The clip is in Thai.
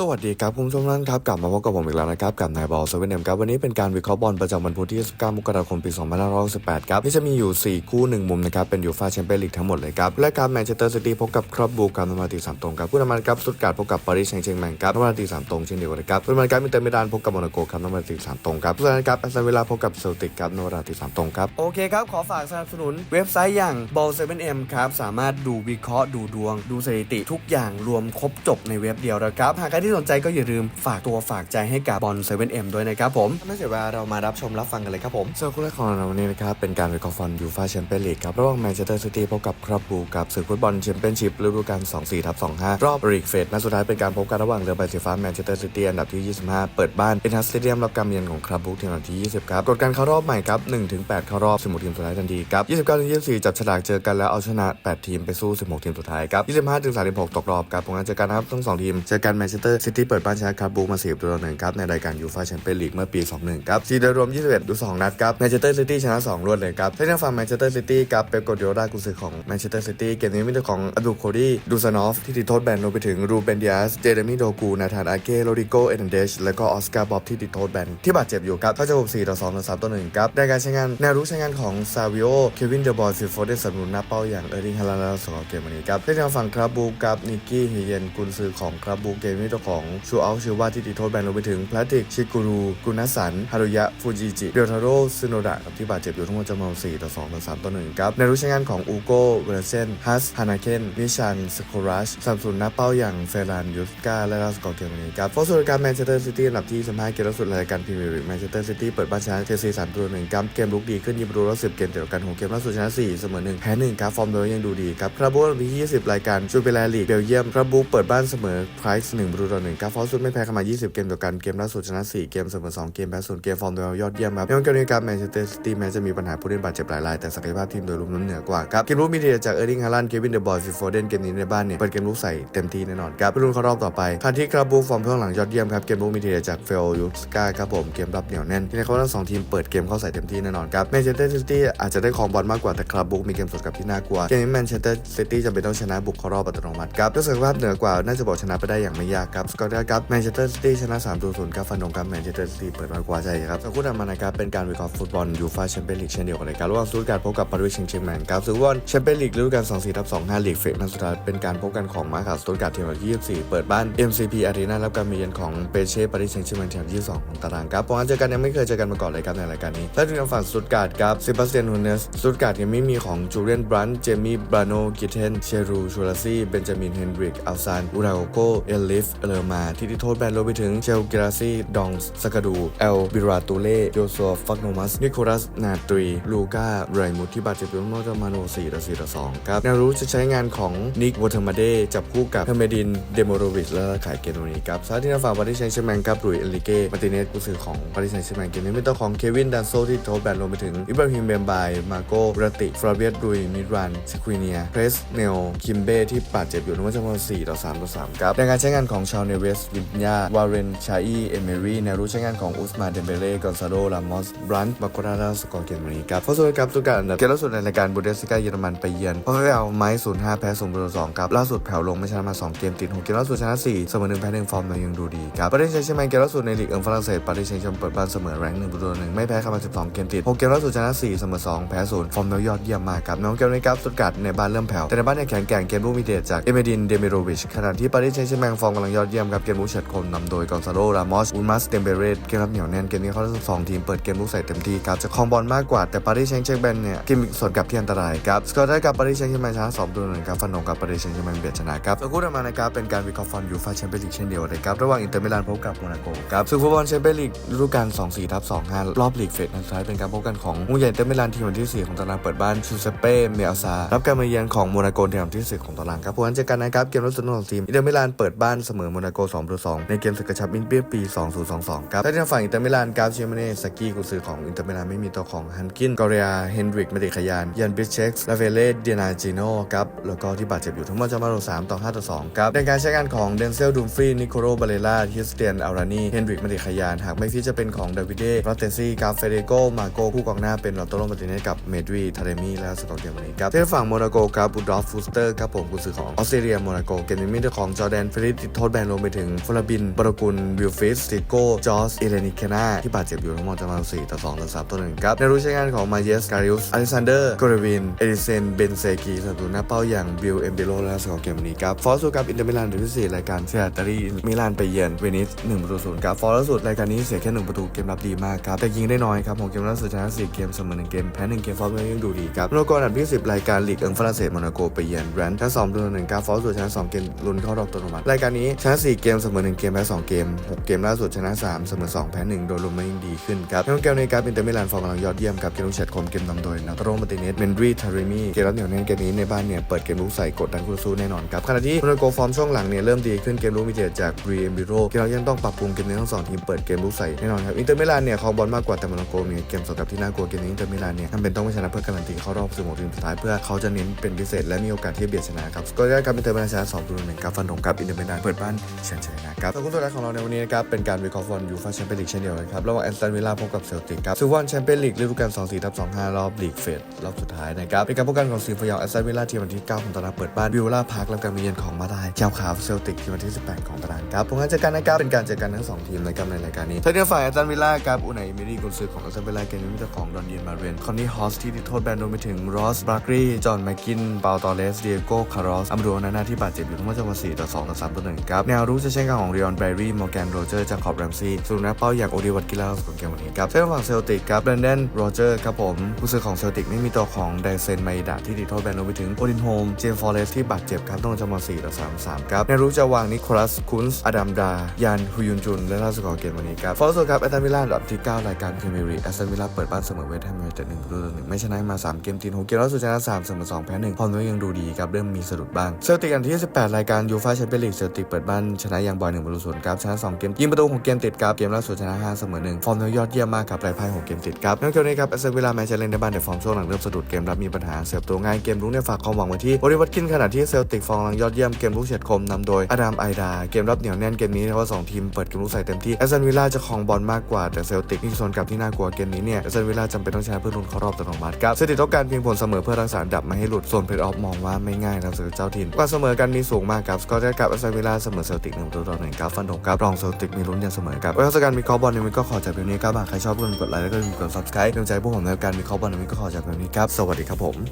สวัสดีครับคุณผู้ชมท่านครับกลับมาพบกับผมอีกแล้วนะครับกับนายบอลเซเว่นเอ็มครับวันนี้เป็นการวิเคราะห์บอลประจำวันพุธที่9มกราคม ปี 2568 ครับที่จะมีอยู่ 4 คู่ 1 มุมนะครับเป็นยูฟ่าแชมเปี้ยนลีกทั้งหมดเลยครับและครับแมนเชสเตอร์ซิตี้พบกับครอบบูการนมาตีสามตรงครับผู้นำมันครับสตุตการ์ดพบกับปารีสแซงต์แชร์แมงครับนมาตีสามตรงเช่นเดียวกันครับผู้นำมันครับอิเตอร์มิลานพบกับโมนาโกครับนมาตีสามตรงครับผู้นำมันครับแอสตันวิลล่าพบกับเซลติกครับนมาตีสามตรงครับโอเคครับขอฝากสนับสนุนเว็บไซต์อย่าง ball 7 m ครับสามารถดูวิเคราะห์ดูดวง ดูสถิติทุกอย่างรวมครบจบในเว็บเดียวแล้วครับหากใครที่สนใจก็อย่าลืมฝากตัวฝากใจให้กับบอล 7M ด้วยนะครับผมไม่เสียเวลาเรามารับชมรับฟังกันเลยครับผมส่วนคู่แรกของเราวันนี้นะครับเป็นการวิเคราะห์ฟอนยูฟาแชมเปี้ยนลีกครับระหว่างแมนเชสเตอร์ซิตี้พบกับคราบบูกับศึกฟุตบอลแชมเปี้ยนชิพฤดูกาล24ทับ25รอบลีกเฟสนัดสุดท้ายเป็นการพบกันระหว่างเรือใบสีฟ้าแมนเชสเตอร์ซิตี้อันดับที่ 25 เปิดบ้านเอ็นทัสสเตเดียมรับการเยือนของคราบบูทีมอันดับที่ 20 ครับกฎการเข้ารอบใหม่ครับ1-8เข้ารอบ16ทีมสุดท้ายทันทีครับ29-24 จับฉลากเจอกันแล้วเอาชนะ 8 ทีมไปสู้ 16 ทีมสุดท้ายครับ25-36 ตกรอบครับผลงานเจอกันนะครับทั้งสองทีมเจอกันแมนเชสเตอร์ซิตี้เปิดบ้านชนะคราบบูมา4ประตูต่อหนึ่งครับในรายการยูฟ่าแชมเปี้ยนลีกเมื่อปี 21 ครับซีโดรวม 21 ดู 2 นัดครับแมนเชสเตอร์ซิตี้ชนะ 2 รวดเลยครับถ้าทางฝั่งแมนเชสเตอร์ซิตี้กับเป๊ปโกดิโอลากุนซือของแมนเชสเตอร์ซิตี้เกมนี้มีตัวของอดูโคดี้ดูซานอฟที่ติดโทษแบนรวมไปถึงรูเบนดิอาสเจเรมีโดกูนาธานอาเก้โรดิโกเอเดนเดชและก็ออสการ์บ๊อบที่ติดโทษแบนที่บาดเจ็บอยู่ครับเขาจะบุก4ต่อ2ต่อ3ต่อ1ครับในการใช้งานแนวรุกใช้งานของซาวิโอเควินเดอร์บอลฟิลโฟเดสนับสนุนหน้าเป้าอย่างเออร์ลิงฮาลาลาสกอร์เกมวันนี้ครับที่ทางฝั่งคราบูกับนิกกี้เฮเยนกุนซือของคราบูเกมนี้ตัวของชูอัลชิวาที่ติดโทษแบนรวมไปถึงพลาติกชิกุรูกุนัสันฮารุยะฟูจิจิเดลทาโร่ซึโนดะครับที่บาดเจ็บอยู่ทั้งหมดจำนวน4ต่อ2ต่อ3ต่อ1ครับในรู้ใช้งานของอูโกเวลเซนฮัสฮานาเคนนิชันสโครัชสนับสนุนหน้าเป้าอย่างเฟรานยูสกาและลาสกอร์เกมวันนี้ครับโฟร์สุดการแมนเชสเตอร์ซิตี้อันดับที่25เกมล่าสุดรายการพรีเมียร์ลีกแมนเชสเตอร์ซิตี้เปิดบ้านชนะเชลซี3ตัว1ครับเกมลุกดีขึ้นยิงประตูละ10เกมติดต่อกัน6เกมล่าสุดชนะ4เสมอ1แพ้1ครับฟอร์มโดยยังดูดีครับคราบูอันดับที่20 รายการจูเปแลลีกเบลเยียมคราบูเปิดบ้านเสมอไพรส์1ประตูต่อ1ครับฟอร์สุดไม่แพ้กันมา 20 เกมต่อกันเกมล่าสุดชนะ 4 เกมเสมอ2เกมแพ้0เกมฟอร์มโดยยอดเยี่ยมครับในวันเกมนี้ครับแมนเชสเตอร์ซิตี้แม้จะมีปัญหาผู้เล่นบาดเจ็บหลายรายแต่ศักยภาพทีมโดยรวมนั้นเหนือกว่าครับเกมลุกมีเดียจากเออร์ลิงฮาลันด์เควินเดอะบอยฟิฟโฟเดนเกมนี้ในบ้านเนี่ยเปิดเกมลุกใส่เต็มที่แน่นอนครับไปลุ้นเข้ารอบต่อไปทันที่คราบูฟอร์มเพื่องหลังยอดเยี่ยมครับเกมลุกมีเดียจากเฟลยูสกาครับผมเกมรับเหนียวแน่นที่ในเขาทั้งสองทีมเปิดเกมเข้าใส่เต็มที่แน่นอนครับแมนเชสเตอร์ซิตี้อาจจะได้ครองบอลมากกว่าแต่คราบูมีเกมสดกับที่น่ากลัวเกมนี้แมนเชสเตอร์ซิตี้จำเป็นต้องชนะบุกเข้ารอบอัตโนมัติครับด้วยศักยภาพเหนือกว่าน่าจะบอกชนะไปได้อย่างไม่ยากครับสกอร์ได้ครับแมนเชสเตอร์ซิตี้ชนะ3ตัวศูนย์ครับฟันธงครับแมนเชสเตอร์ซิตี้เปิดมากว่าใจครับสักคู่นำมานะครับเป็นการวิเคราะห์ฟุตบอลยูฟ่าแชมเปี้ยนลีกเช่นเดียวกันเลยครับระหว่างสตูตการ์พบกับปารีสแซงต์แชร์แมงครับซึ่งว่าแชมเปี้ยนลีกฤดูกาล24ทับ25ลีกเฟสนัดสุดท้ายเป็นการพบกันของมาคาสตูตการ์ดทีมที่24 เปิดบ้าน MCP Arena รับการมาเยือนของเปเช่ปารีสแซงต์แชร์แมงทีมที่2ของตารางครับเพราะงั้นเจอกันยังไม่เคยเจอกันมาก่อนเลยครับในรายการนี้และทางฝั่งสตูตการ์ดครับเซบาสเตียนฮูเนสสตูตการ์ดยังไม่มีของจูเลียนบรันเจมี่บราโนกิเทนเชรูชูลาซีเบนจามินเฮนดริกอัลซานอูราโกโกเอลลิฟเเลอร์มาที่ที่โทษแบนรวมไปถึงเชลกิราซีดองสกาดู เอลบิราตูเล่โยซัวฟักโนมัส นิโคลัส นาตรี ลูก้าไรมุที่บาดเจ็บอยู่ทั้งหมดประมาณ4ต่อ4ต่อ2ครับแนวรู้จะใช้งานของนิกวอเทอร์มาเดจับคู่กับเฮเมดิน เดโมโรวิชและขายเกโนนี้ครับซาที่ทาฝั่งปารีสแซงต์แชร์แมงครับรุยเอลิเก้มาติเนสกุซือของปารีสแซงต์แชแมงเกมนี้เป็นตัวของเควินดันโซที่โทษแบนรวมไปถึงอิบราฮิมเบมบายมาโกรติฟราเบียสรุยมิรันสควิเนียเพรสเนลคิมเบ้ที่บาดเจ็บอยู่ทั้งหมดจำนวน4ต่อ3ต่อ3ครับในการใช้งานของชาวเนเวสวินยาวาเรนชาอีเอเมรีแนวรู้ใช้งานของอุสมาเดมเบเล่กอนซาโดลามอสบรันต์มาโกราดาสกอร์เกมวันนี้ครับเข้าสู่ครับทุกการเกมล่าสุดในรายการบูเดสกาเยอรมันไปเยือนเพราะไม่เอาไม้05แพ้0ประตู2ครับล่าสุดแผ่วลงไม่ชนะมา2เกมติด6เกมล่าสุดชนะ4เสมอ1แพ้1ฟอร์มเรายังดูดีครับปารีสแซงต์แชร์แมงเกมล่าสุดในลีกเอิงฝรั่งเศสปารีสแซงต์แชร์แมงเปิดบ้านเสมอแรง1ประตู1ไม่แพ้เข้ามา12เกมติด6เกมล่าสุดชนะ4เสมอ2แพ้0ฟอร์มเรายอดเยี่ยมมากครับน้องเกมในครับสุดกัดในบ้านเริ่มแผ่วแต่ในบ้านยังแข็งแกร่งเกมลูกมีเดชจากเอเมดินเดมิโรวิชขณะที่ปารีสแซงต์แชร์แมงฟอร์มกำลังยอดดเยี่ยมครับเกมลูกเฉิดคมนำโดยกอนซาโลรามอสอุนมัสเตมเบเรตเกมรับเหนียวแน่นเกมนี้เขาทั้งสองทีมเปิดเกมลูกใส่เต็มที่ครับจะครองบอลมากกว่าแต่ปารีสแซงต์แชร์แมงเนี่ยเกมสวนกับที่อันตรายครับสกอร์ได้กับปารีสแซงต์แชร์แมงชนะ2ตัวหนึ่งครับฟันธงกับปารีสแซงต์แชร์แมงเบียดชนะครับสักครู่ต่อมานะครับเป็นการวิเคราะห์ฟอนยูฟ่าแชมเปี้ยนลีกเช่นเดียวกันครับระหว่างอินเตอร์มิลานพบกับโมนาโกครับซึ่งฟุตบอลแชมเปี้ยนลีกฤดูกาล24ทับ25รอบลีกเฟสนัดท้ายเป็นการพบกันของมูใหญ่เตอร์มิลานทีมอันที่สี่ของตารางเปิดบ้านชูเซเป้เมลซารับการมาเยือนของโมนาโกทีมที่สี่ของตารางครับพวกนั้นเจอกันนะครับเกมล่าสุดของทีมอินเตอร์มิลานเปิดบ้านเสมอโมนาโก2ต่อ2ในเกมศึกกระชับมินเปียปี 2022 ครับและทางฝั่งอินเตอร์มิลานกาฟเชมเน่สกี้กุซือของอินเตอร์มิลานไม่มีตัวของฮันกินกอเรียเฮนดริกมาติขยานยันบิชเช็กลาเวเล่เดียนาจิโนครับแล้วก็ที่บาดเจ็บอยู่ทั้งหมดจะมาลง3ต่อ5ต่อ2ครับในการใช้งานของเดนเซลดูมฟรีนิโคโรบาเลล่าฮิสเตียนอัลรานีเฮนดริกมาติขยานหากไม่ฟิตจะเป็นของดาวิเดรอตเตซี่กาเฟเดโกมาโกคู่กองหน้าเป็นลอตโตโรมาติเนสกับเมดวีทาเรมีและสกอร์เกมวันนี้ครับที่ฝั่งโมนาโกครับบูดอฟฟูสเตอร์ครับผมกุซือของออสเตรเลียโมนาโกเกมนี้มีตัวของจอแดนเฟริติดโทษแบนรวมไปถึงฟลาบิน บรกุล วิลฟิสติโก้ จอสเอเลนิเคนาที่บาดเจ็บอยู่ทั้งหมดจำนวน4ต่อ2ต่อ3ต่อ1ครับ ในรู้ใช้งานของมาเยสการิอุสอเล็กซานเดอร์กอร์วิน เอดิเซน เบนเซกีสตูหน้าเป้าอย่างบิลเอมเบโลและสกอร์เกมนี้ครับ ฟอร์สูกับอินเตอร์มิลานในที่สี่รายการเซียตารีมิลานไปเยือนเวนิส1ประตูศูนย์ครับ ฟอร์ล่าสุดรายการนี้เสียแค่1ประตูเกมรับดีมากครับ แต่ยิงได้น้อยครับของเกมล่าสุดชนะ4เกมเสมอ1เกมแพ้1เกมฟอร์มยังดูดีครับโลกอันดับที่10รายการลีกเอิงฝรั่งเศสโมนาโกไปเยือนแรนท์ทั้ง2ตัวหนึ่งครับฟอร์สุดชนะ2เกมลุ้นเข้ารอบอัตโนมัติรายการนี้ชนะ4 เกมเสมอ 1 เกมแพ้ 2 เกม 6 เกมล่าสุดชนะ 3 เสมอ 2 แพ้ 1 โดยรวมไม่ยิ่งดีขึ้นครับในเกมในการอินเตอร์มิลานฟอร์มกำลังยอดเยี่ยมครับเกมลุกเฉียดคมเกมนำโดยนาโตโรมาติเนสเมนดรีทาริมีเกมรับเหนียวแน่นเกมนี้ในบ้านเนี่ยเปิดเกมลุกใส่กดดันคู่สู้แน่นอนครับขณะที่โมนาโกฟอร์มช่วงหลังเนี่ยเริ่มดีขึ้นเกมลุกมีเดียจากบรีเอมบิโรเกมเรายังต้องปรับปรุงเกมนี้ทั้งสองทีมเปิดเกมลุกใส่แน่นอนครับอินเตอร์มิลานเนี่ยครองบอลมากกว่าแต่โมนาโกมีเกมสกับที่น่ากลัวเกมนี้อินเตอร์มิลานเนี่ยจำเป็นต้องไม่ชนะเพื่อการันตีเข้ารอบ16ทีมสุดท้ายเพื่อเขาจะเน้นเป็นพิเศษและมีโอกาสที่จะเบียดชนะครับกอร์แรกครับอินเตอร์มิลานชนะ2ตัวหนึ่งครับฟันธงครับอินเตอร์มิลานเปิดบ้านฉยๆนะครับแล้วคู่สุดท้ายของเราในวันนี้นะครับเป็นการวิเคราะห์ฟุตบอลยูฟ่าแชมเปี้ยนลีกเช่นเดียวกันครับระหว่างแอสตันวิลล่าพบกับเซลติกครับซึ่งฟุตบอลแชมเปี้ยนลีกฤดูกาล24ทับ25 รอบลีกเฟสรอบสุดท้ายนะครับเป็นการพบกันของสีฟยองแอสตันวิลล่าทีมวันที่9ของตารางเปิดบ้านวิลล่าพาร์ครับการมาเยือนของมาดายแก้วขาวเซลติกทีมวันที่ 18 ของตารางครับผลงานเจอกันนะครับเป็นการเจอกันทั้งสองทีมนะครับในรายการนี้ทางด้านฝ่ายแอสตันวิลล่าครับอุไนเอมิรี่กุนซือของแอสตันวิลล่าเกมนี้มีแต่ของดอนเยนมาเรนคอนนี่ฮอสที่ติดโทษแบนรวมไปถึงรอสบราร์กรีจอห์นแมคกินเปาตอเลสเดียโก้คาร์ลอสอัมโดนานาที่บาดเจ็บอยู่ทั้งหมดจำนวน4ต่อ2ต่อ3ต่อ1ครับแนวรู้จะใช้งานของเรียนแบร์รี่มอร์แกนโรเจอร์จากขอบแรมซีสูงนักเป้าอย่างโอดีวัตกิลาสของเกมวันนี้ครับเส้นฝั่งเซลติกครับแบรนเดนโรเจอร์ครับผมผู้ซื้อของเซลติกไม่มีตัวของไดเซนไมดาที่ติดโทษแบนรวมไปถึงโอดินโฮมเจมฟอร์เรสที่บาดเจ็บครับต้องจำนวน4ต่อ3 3ครับแนวรู้จะวางนิโคลัสคุนส์อดัมดา ยานฮุยุนจุนและล่าสุดของเกมวันนี้ครับฟอร์สครับแอตตันวิลล่าอันดับที่9รายการพรีเมียร์ลีกแอตตันวิลล่าเปิดบ้านเสมอเวสต์แฮมยูไนเต็ด1ประตูต่อ1ไม่ชนะมา3เกมติดหกเกมล่าสุดชนะ3เสมอ2แพ้1ความน้อยยังดูดีครับเริ่มมีสะดุดบ้างเซลติกอันที่ 18 รายการยูฟ่าแชมเปี้ยนลีกเซลติกเปิดบ้านันชนะอย่างบ่อย1ประตูศูนย์ครับชนะ2เกมยิงประตู6เกมติดครับเกมล่าสุดชนะ5เสมอ1ฟอร์มยอดเยี่ยมมากครับไร้พ่าย6เกมติดครับนอกจากนี้ครับแอสตันวิลาแม้จะเล่นในบ้านแต่ฟอร์มช่วงหลังเริ่มสะดุดเกมรับมีปัญหาเสียบตัวง่ายเกมรุกเนี่ยฝากความหวังไว้ที่โอริวัตกินขณะที่เซลติกฟอร์มลังยอดเยี่ยมเกมลุกเฉียดคมนำโดยอดัมไอดาเกมรับเหนียวแน่นเกมนี้เพราะว่าสองทีมเปิดเกมลุกใส่เต็มที่แอสตันวิลล่าจะครองบอลมากกว่าแต่เซลติกมีโซนกลับที่น่ากลัวเกมนี้เนี่ยแอสตันวิลล่าจำเป็นต้องชนะเพื่อลุ้นเข้ารอบอัตโนมัติครับเซติต้องการเพียงผลเสมอเพื่อรักษาดับไม่ให้หลุดส่วนเพลย์ออฟมองว่าไม่ง่ายครับสำหรับเจ้าถิ่นความเสมอกันนี้สูงมากครับสกอร์ได้กับแอสตันวิลล่าเสมอเซลติกหนึ่งตัวต่อหนึ่งครับฟันธงครับรองเซลติกมีลุ้นอย่างเสมอครับไว้ข้อสการมีคอบอลในวันก็ขอจากเพียงนี้ครับหากใครชอบก็อย่าลืมกดไลค์แล้วก็อย่าลืมกดซับสไครต์กำลังใจพวกผมในการมีคอบอลในวันก็ขอจากเพียงนี้ครับสวัสดีครับผม